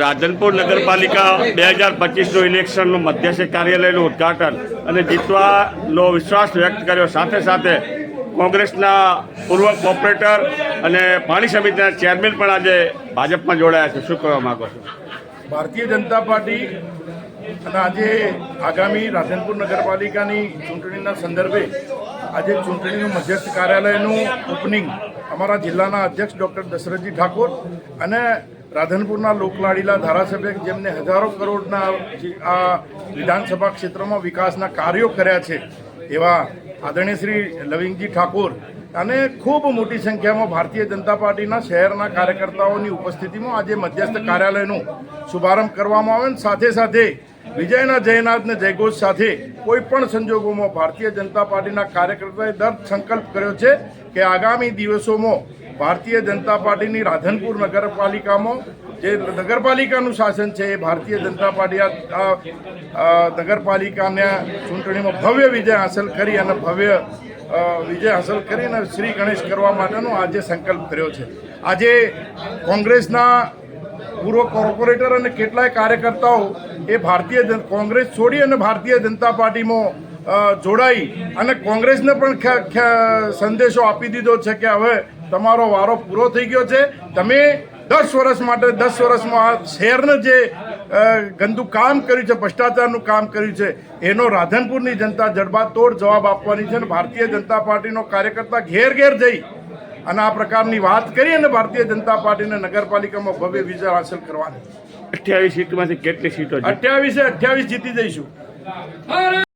રાધનપુર નગરપાલિકા બે હજાર પચીસનું ઇલેક્શનનું મધ્યસ્થ કાર્યાલયનું ઉદ્ઘાટન અને જીતવાનો વિશ્વાસ વ્યક્ત કર્યો. સાથે સાથે કોંગ્રેસના પૂર્વ કોર્પોરેટર અને પાણી સમિતિના ચેરમેન પણ આજે ભાજપમાં જોડાયા છે. શું કહેવા માગો છો? ભારતીય જનતા પાર્ટી અને આજે આગામી રાધનપુર નગરપાલિકાની ચૂંટણીના સંદર્ભે આજે ચૂંટણીનું મધ્યસ્થ કાર્યાલયનું ઓપનિંગ અમારા જિલ્લાના અધ્યક્ષ ડૉક્ટર દશરથજી ઠાકોર અને રાધનપુરના લોકલાડીલા ધારાસભ્ય જેમને હજારો કરોડના આ વિધાનસભા ક્ષેત્રમાં વિકાસના કાર્યો કર્યા છે, એવા આદરણીય શ્રી લવિંગજી ઠાકોર અને ખૂબ મોટી સંખ્યામાં ભારતીય જનતા પાર્ટીના શહેરના કાર્યકર્તાઓની ઉપસ્થિતિમાં આજે મધ્યસ્થ કાર્યાલયનો શુભારંભ કરવામાં આવે અને સાથે સાથે વિજયના જયનાથને જયઘોષ સાથે કોઈ પણ સંજોગોમાં ભારતીય જનતા પાર્ટીના કાર્યકર્તાએ દર્દ સંકલ્પ કર્યો છે કે આગામી દિવસોમાં ભારતીય જનતા પાર્ટીની રાધનપુર નગરપાલિકામાં જે નગરપાલિકાનું શાસન છે એ ભારતીય જનતા પાર્ટી આ- નગરપાલિકાના ચૂંટણીમાં ભવ્ય વિજય હાંસલ કરી અને ભવ્ય વિજય હાંસલ કરીને શ્રી ગણેશ કરવા માટેનો આજે સંકલ્પ કર્યો છે. આજે કોંગ્રેસના પૂર્વ કોર્પોરેટર અને કેટલાય કાર્યકર્તાઓ એ ભારતીય કોંગ્રેસ છોડી અને ભારતીય જનતા પાર્ટીમાં જોડાઈ અને કોંગ્રેસને પણ સંદેશો આપી દીધો છે કે હવે તમારો વારો પૂરો થઈ ગયો છે તમે દસ વર્ષ માટે દસ વર્ષમાં આ શહેરને જે ગંદુ કામ કર્યું છે ભ્રષ્ટાચારનું કામ કર્યું છે એનો રાધનપુરની જનતા જડબાતોડ જવાબ આપવાની છે અને ભારતીય જનતા પાર્ટીનો કાર્યકર્તા ઘેર ઘેર જઈ અને આ પ્રકારની વાત કરી અને ભારતીય જનતા પાર્ટીને નગરપાલિકામાં ભવ્ય વિજય હાંસલ કરવાની અઠ્યાવીસ સીટમાંથી કેટલી સીટો? અઠ્યાવીસે અઠ્યાવીસ જીતી જઈશું